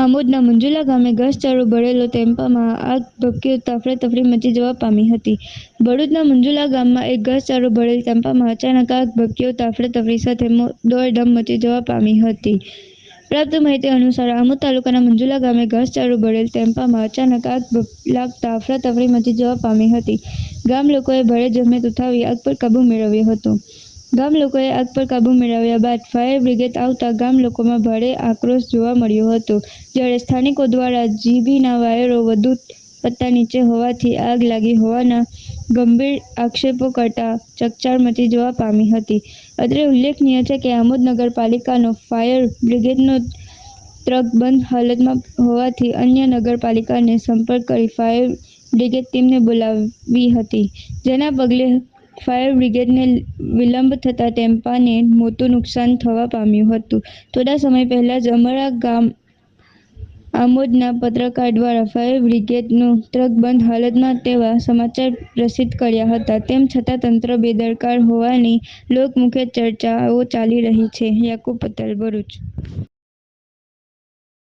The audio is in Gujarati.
આમોદના મંજુલા ગામે ઘાસચારો ભરેલો ટેમ્પામાં આગ ભભૂકી તફરે તફરી મચી જવા પામી હતી. ભરૂચના મંજુલા ગામમાં એક ઘાસચારો ભરેલ ટેમ્પામાં અચાનક આગ ભભૂકી ઉઠતા તફરી સાથે દોડધામ મચી જવા પામી હતી. પ્રાપ્ત માહિતી અનુસાર આમોદ તાલુકાના મંજુલા ગામે ઘાસચારો ભરેલ ટેમ્પામાં અચાનક આગ લાગતા અફરાતફરી મચી જવા પામી હતી. ગામ લોકોએ ભારે જમે ઉઠાવી આગ પર કાબુ મેળવ્યો હતો. ગામ લોકોએ આગ પર કાબૂ મેળવ્યા બાદ ફાયર બ્રિગેડ આવતા ગામ લોકોમાં ભારે આક્રોશ જોવા મળ્યો હતો. જ્યારે સ્થાનિકો દ્વારા જીબીના વાયરો વધુ પત્તા નીચે હોવાથી આગ લાગી હોવાના ગંભીર આક્ષેપો કરતા ચકચાર મચી જવા પામી હતી. અત્રે ઉલ્લેખનીય છે કે આમોદ નગરપાલિકાનો ફાયર બ્રિગેડનો ટ્રક બંધ હાલતમાં હોવાથી અન્ય નગરપાલિકાને સંપર્ક કરી ફાયર બ્રિગેડ ટીમને બોલાવી હતી. જેના પગલે ફાયર બ્રિગેડને વિલંબ થતા ટેમ્પાને મોટું નુકસાન થવા પામ્યું હતું. થોડા સમય પહેલાં જ અમારા ગામ આમોદના પત્રકાર દ્વારા ફાયર બ્રિગેડનું ટ્રક બંધ હાલતમાં તેવા સમાચાર પ્રસિદ્ધ કર્યા હતા. તેમ છતાં તંત્ર બેદરકાર હોવાની લોકમુખે ચર્ચાઓ ચાલી રહી છે. યાકુબ પટેલ ભરૂચ.